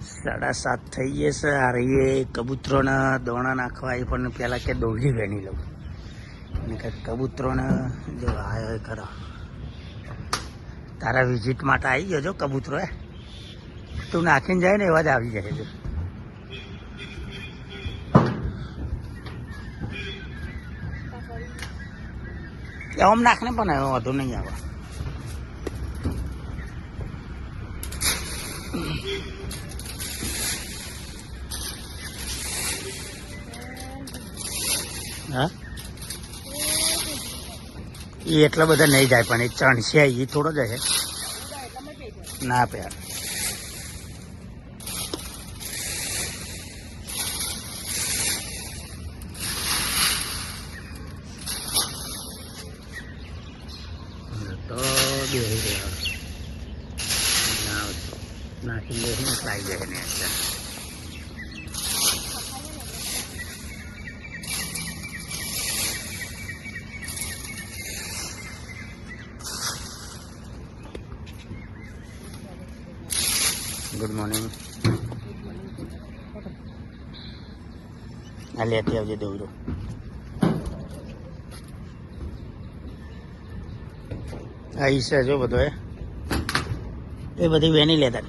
સાડા સાત થઈ જશે છે. હારીએ કબૂતરોના દોણા નાખવા. એ પણ પહેલાં કે દોડી વેણી લઉં. અને કે કબૂતરોને જો આવ્યો ખરો. તારા વિઝિટ માટે આવી ગયો છો કબૂતરો એ તું નાખીને જાય ને એવા જ આવી જાય છે. આમ નાખને પણ હવે વધુ નહીં આવે. હા? એ એટલા બધા નહીં જાય પણ એ ચણશે એ થોડો જાય ના પ્યાર તો બેસી રહ્યા ના નાખી દે ને ખાઈ જાય ને એટલે ગુડ મોર્નિંગ આ લેતી આવજે દોરો આ ઈસા જો બધો એ એ બધી વેની લેતા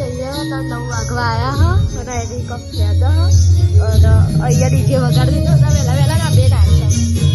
અહીંયા નવ વાગવા આયા હ રેડી કપ થયા હ અને અહીંયા ડીજે વગાડી દીધો હતા વહેલા વહેલા ના બે નાચો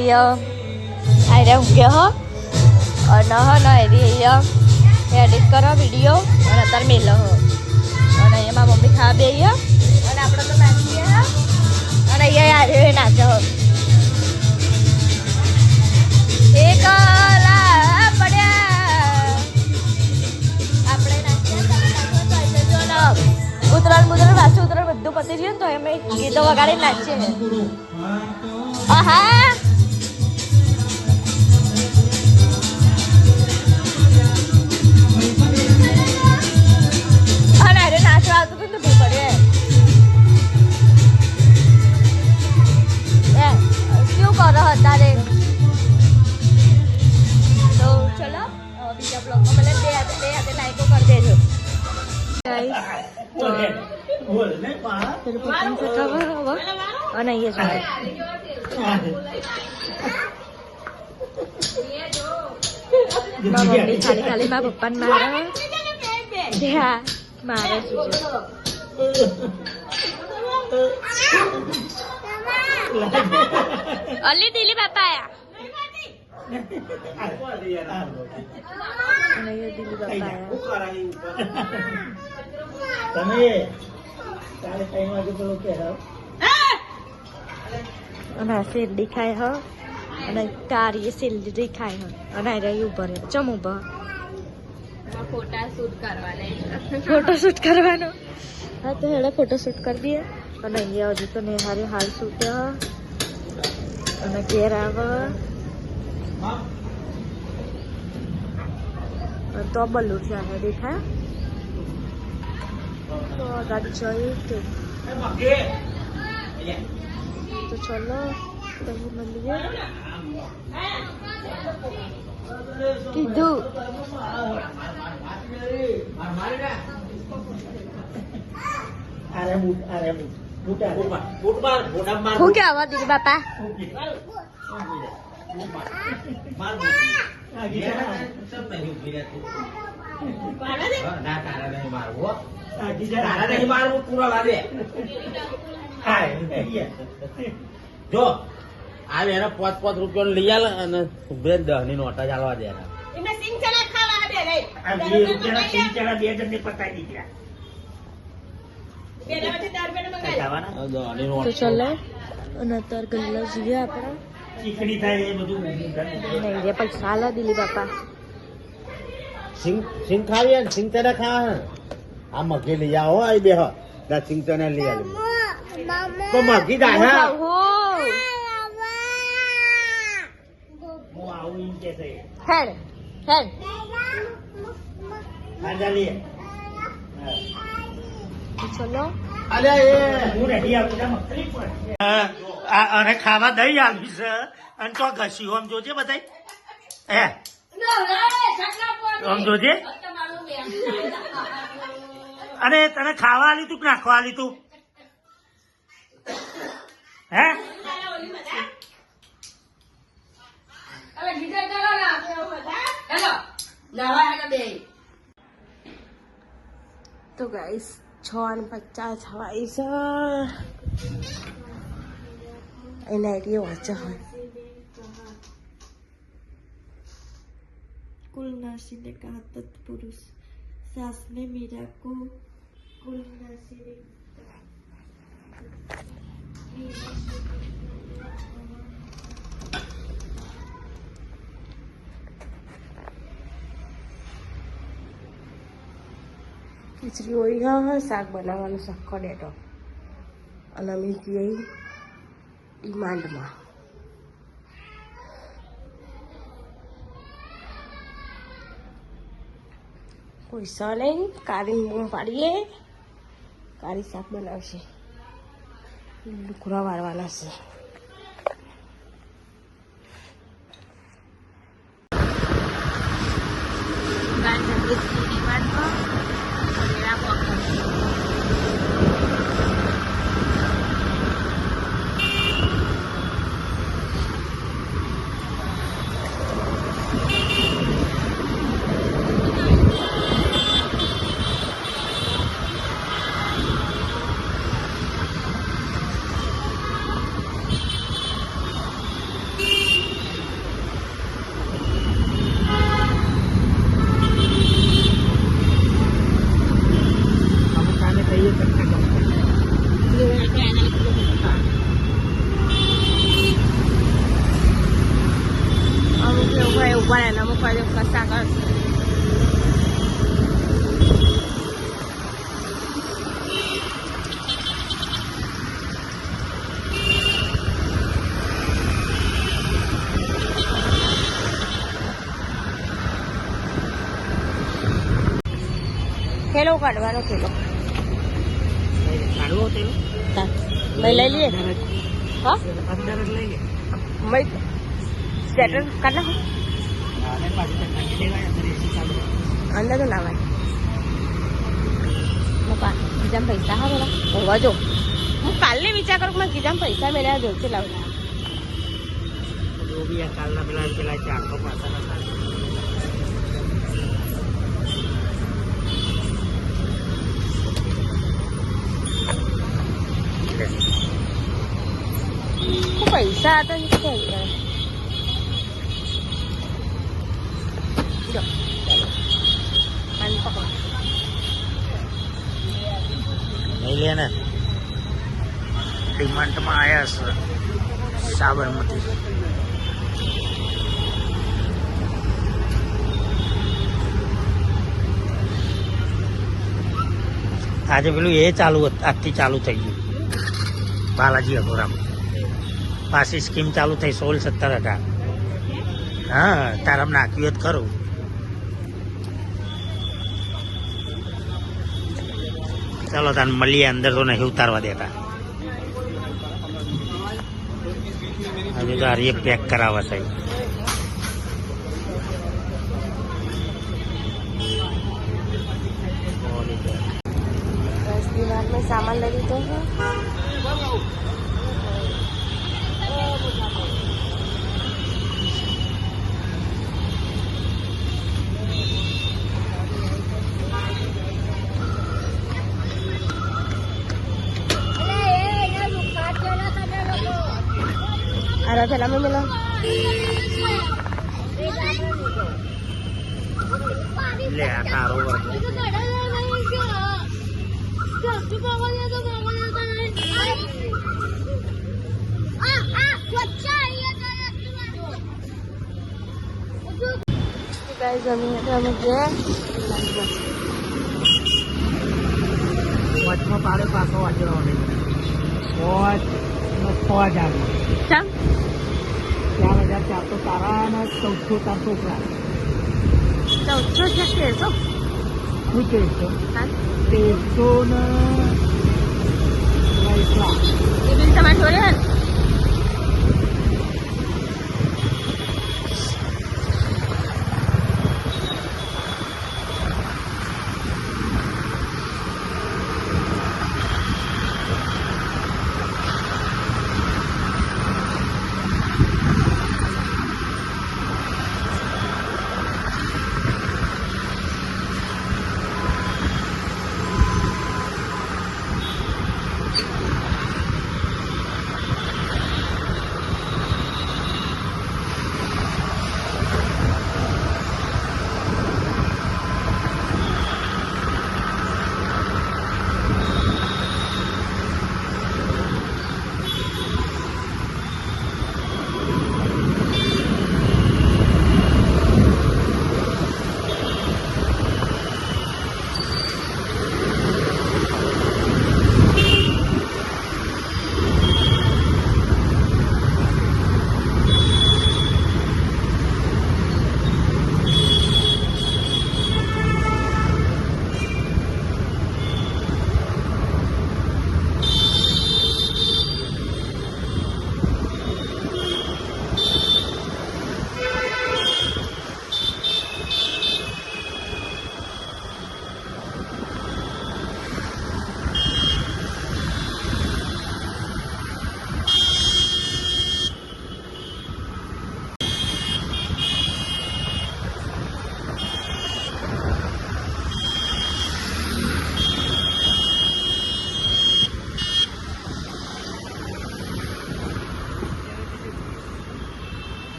અહીંયા આરે ઊંઘ્યો હો અને હ ને અહીંયા એડિટ કરો વીડિયો અને અત્યારે મેલો હો. અને એમાં મમ્મી ખાવા બે અને આપણે તો નાચીએ હો. અને અહીંયા આરે નાચો, હો. ને ઉતરાણ બુતરાણ ઉતરાણ બધું પતી ગયું તો એમ ગીતો વગાડીને નાચીએ. આહા અહીંયા મારા મમ્મી ખાલી ખાલી મારા પપ્પાને મારે હા મારે છે અલી દિલી બાપા આયા દિલી બાપા તમે તારે ટાઈમ વાગે પેલો પહેરાવ અને આ શેરડી ખાય હ. અને તારી શેરડી ખાય હ. અને આ રહી ઊભો રહે ચમ ઊભો? ફોટા શૂટ કરવાનો હા તો હેડે ફોટો શૂટ કરી દઈએ. અને અહીંયા હજુ તો નેહારી હાલ સૂટ્યો અને ઘેર આવ. તો બલ્લુ છે આ દેખાય? તો ગાડી જઈ ચલો કहीं મળીએ કીધું. હું કે આવા દીદી બાપા? આ ગીતા આ ગીતા હાય જો આ એને પાંચ પાંચ રૂપિયા લઈ આલે અને બે દહની નોટા ચાલવા દે તો અને અત્યારે ગલ્લા જઈએ આપણે. ચીકણી થાય એ બધું નહીં રે પૈસા આલા દિલી બાપા. સિંગ સિંગ ખાવી સિંગ તને ખાવા આ મગી લઈ આવો આ બે સિંગ તને લઈ આવું ચલો અને ખાવા દઈ આવી છે અને તો આમ જોજે બધાય હે આમ જોજે અને તને ખાવા આલી તું કે નાખવા આલી તું હે તો ગાઈસ છ અને પચાસ હવાઈ છે એના આઈડિયા વાંચા હોય कुल नासी ने कहा तत्पुरुष सास ने मीरा को कुल नासी ने ખીચડી હોય, હા શાક બનાવવાનું સખો ડેટો. અને અમે કહીએ, ડિમાન્ડમાં. કોઈ સ નહીં કારી બૂમ પાડીએ, કારી શાક બનાવશે. લુકડા વાળવાના છે ઊભા એને મૂકવા દે કસા કર ખેલો કાઢવાનો ખેલો કાઢવો ભાઈ લઈ લઈએ? હા? સ્વેટર કાઢ નાખો. અંદર તો ના ભાઈ પપ્પા ગીજામાં પૈસા હા બોલા હોવા જો. હું કાલને વિચાર કરું કે મેં ગીજામાં પૈસા મેળ્યા જો છે બધા. જો બી આ કાલના પેલા પેલા ચારસો પૈસા હતા ને શું યાર જો ચાલો આને પકડો નહીં લે ને ડિમાન્ડમાં આવ્યા છે સાબરમતી આજે પેલું એ ચાલુ હતું, આજથી ચાલુ થઈ ગયું બાલાજી અઘોરામ પાછી સ્કીમ ચાલુ થઈ સોળ સત્તર અઢાર હા તારામ નાખ્યું જ ખરું. ચાલો તાર મળીએ, અંદર તો નહીં ઉતારવા દેતા. હજુ તો હારીએ પેક કરાવવા મેં સામાન લઈ લીધો ગાઈસ અમે અમે ગયા વચમાં પાડે પાછો નહીં પોચ ચમ ચાર હજાર ચારસો તારા અને ચૌદસો તાર છોકરા ચૌદસો છે તેરસો? શું તેરસો? હા. તેરસો ને તમારે જોડે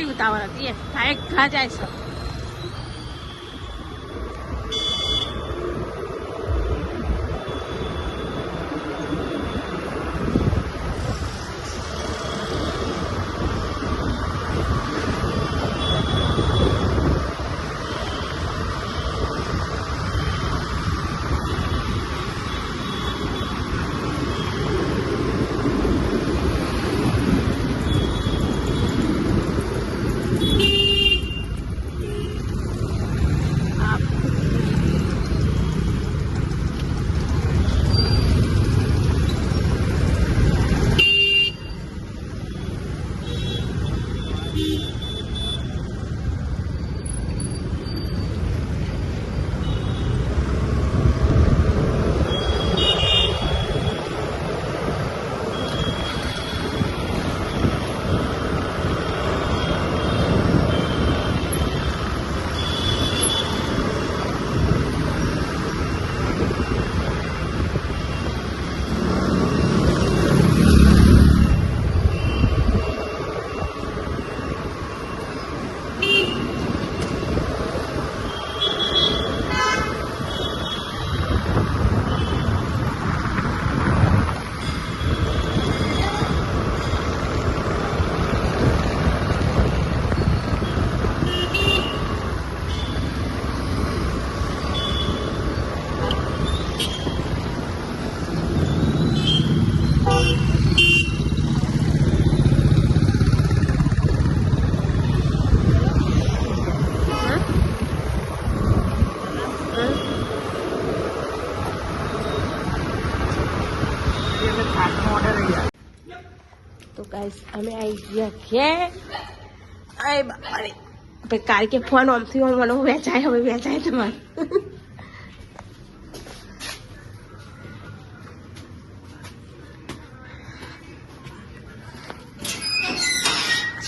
કેટલી ઉતાવળ હતી. એ ઘા જાય છે ગાઈસ અમે આવી ગયા ઘેર અરે બાપા રે ભાઈ કાલ કે ફોન આમથી ઓમ મને વેચાય હવે વેચાય તમારે.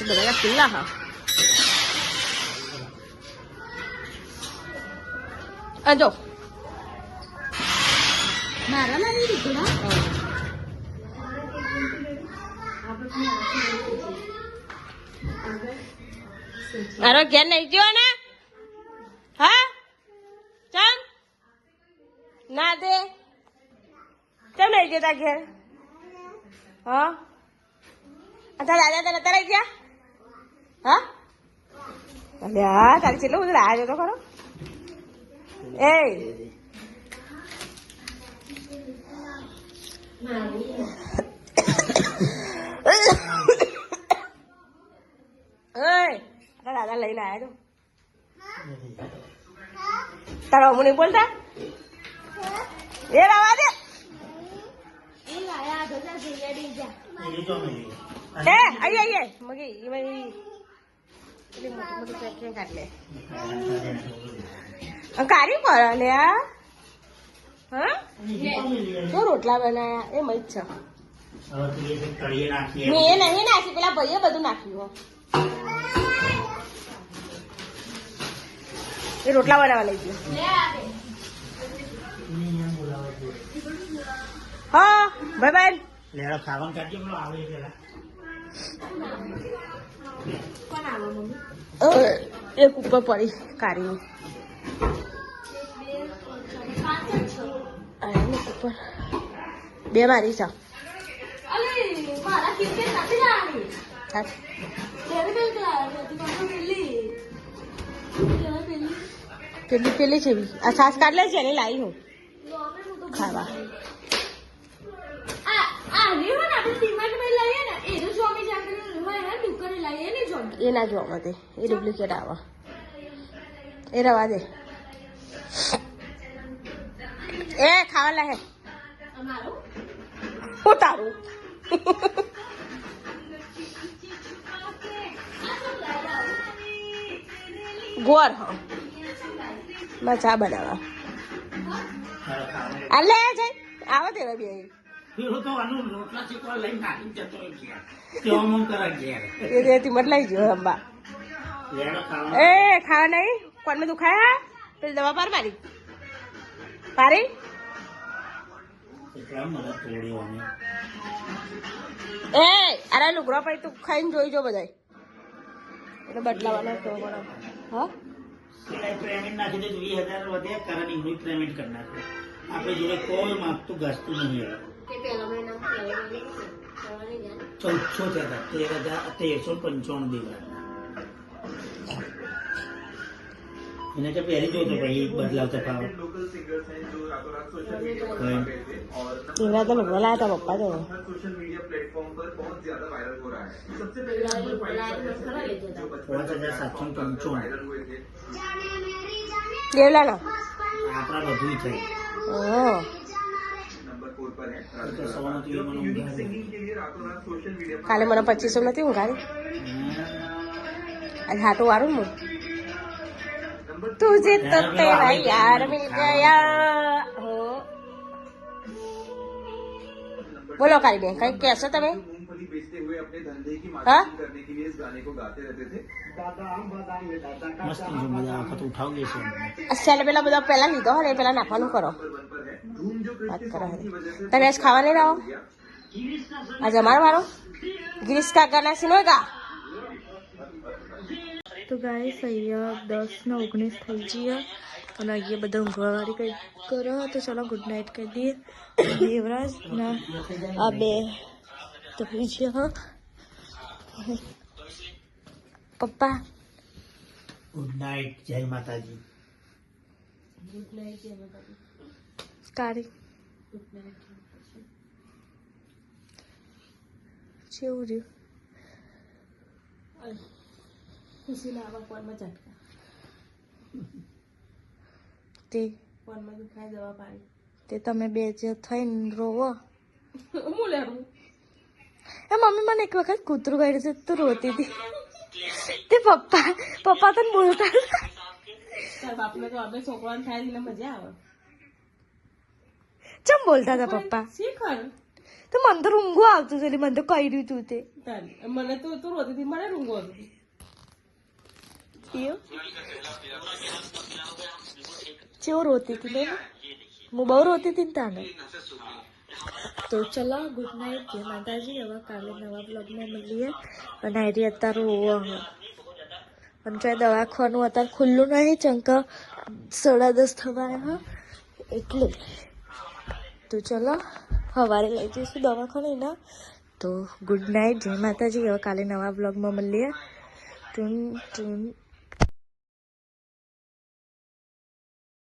બધા ખુલ્લા હા? અજો મારા મારી દીકરા મારો ઘેર નહીં ગયો ને હા ચાલ ના દે કેમ નહીં ગયો તા ઘેર હા તારા દાદા તને તરાઈ ગયા હા અલે હા તારે કેટલું બધું લાવ્યો તો ખરો એ ઓય તારા દાદા લઈને આવ્યા તો તારા અમુ નહીં બોલતા એ બાબા દે એ આઈ આઈ મગી ઈમાં ઈ પેલી મોટી મોટી પેકિંગ કાઢ લે આ કારી પર લે આ હા તો રોટલા બનાયા એ મજ છે મેં એ નહીં નાખી પેલા ભાઈએ બધું નાખ્યું હો. એ રોટલા બનાવવા લઈ ગયો. હા ભાઈ બાય લેડો ખાવાનું કાઢજો પેલો આવે એ પેલા એક ઉપર પડી એક ઉપર. બે મારી છે. પેલી પેલી છે. આ સાસ કાઢ લે છે એને લાવી હું. ખાવા. એના જોવા માટે એ ડુપ્લિકેટ આવા. એ રવા દે. એ ખાવા લાગે હું તારું? ગોર હા. માં આ બનાવવા લેડો ખાવાનું આ લે જઈ આવો તે બે પેલો તો આનું રોટલા ચીકવા લઈને નાખી જતો ઘેર. કેવો મમ કરા ગયા એ રેતી મત લઈ ગયો અંબા એ ખાવા નહીં? કોણ મેં દુખાયા પેલી દવા પાર મારી. પારી? એ અરે લુગરો પછી તું ખાઈને જોઈ જો બધાય. એટલે બદલાવાનો તો બરાબર હા? પેમેન્ટ નાખી દે વીસ હજાર વધે કારણ હું પેમેન્ટ કરી નાખે. આપણે જોડે કોઈ માગતું ઘસતું નહીં આવે ચૌદસો થયા તેર હજાર તેરસો પંચાણું દીકરા એને તો પહેરી જોતો ભાઈ બદલાવતો ભાવ लोकल सिंगर्स हैं जो रातों रात सोशल मीडिया पर हाँ। आ गए थे और એના તો લુગડો લાયા તા પપ્પा તો हर सोशल मीडिया प्लेटफॉर्म पर बहुत ज्यादा वायरल हो रहा है सबसे पहले नंबर फाइव पर है सनी, जो बचपन पाँच से हजार सात सौ पंचावन। वायरल हुए थे દેવલાનો આપણા બધું થાય હા नंबर फोर पर है तो सवाल तो ये जो मालूम यूनिक है। सिंगिंग के लिए रातों रात सोशल मीडिया पर કાલે મને પચીસો નથી ઊંઘાડી આજે હાટું વારું હું नंबर તુજે તો તેરા યાર મિલ ગયા હો બોલો કાલી બેન કઈ કહેશો તમે मूंगफली बेचते हुए अपने धंधे की हाँ? मार्केटिंग करने के लिए इस गाने को गाते रहते थे મસ્ત જો બધા વખત ઉઠાવીએ છીએ સેલ પેલા બધા પહેલા લીધો હોય ને એ પેલા નાખવાનું કરો नंबर वन पर है धूम जो વાત कृष्ण કરો सॉन्ग की वजह से તમે આજ ખાવા નહીં રહો આજે અમારો વારો ગિરીશ કાકા ના સિનો ગા તો ગાય અહીંયા દસ ને ઓગણીસ થઈ જઈએ અને અહીંયા બધા ઊંઘવાવાળી કંઈ કરો તો ચલો ગુડ નાઇટ કહી દઈએ દેવરાજ ના આ બે તો થઈ ગયા પપ્પા ગુડ નાઇટ જય માતાજી કાળી જેવું રહ્યું ખુશીના આવા ફોનમાં ઝટકા. તે ફોનમાં દુખાય દવા પાડી. તે તમે બે જે થઈને રોવો. હું લેવું? એ મમ્મી મને એક વખત કૂતરું કાઢ્યું છે તું રોતી હતી. તે પપ્પા પપ્પા તને બોલતા. બાપને તો આપણે છોકરાને થાય એટલે મજા આવે. ચમ બોલતા હતા પપ્પા? શીખર તો મને તો રૂંગું આવતું હતું એટલે મને તો કર્યું તું તે. મને તો તું રોતી હતી મને રૂંગો હતો. ચેવું રોતી હતી હું બહુ રોતી હતી ને તાને તો ચલો ગુડ નાઇટ જય માતાજી હવે કાલે નવા બ્લોગમાં મળીએ અને આરી અત્યારે હવે અને જો દવાખાનું અત્યારે ખુલ્લું નહીં ચંક સાડા દસ થવા એટલે તો ચલો સવારે લઈ જઈશું દવાખાને ના તો ગુડ નાઇટ જય માતાજી હવે કાલે નવા બ્લોગમાં મળીએ ટૂન ટૂન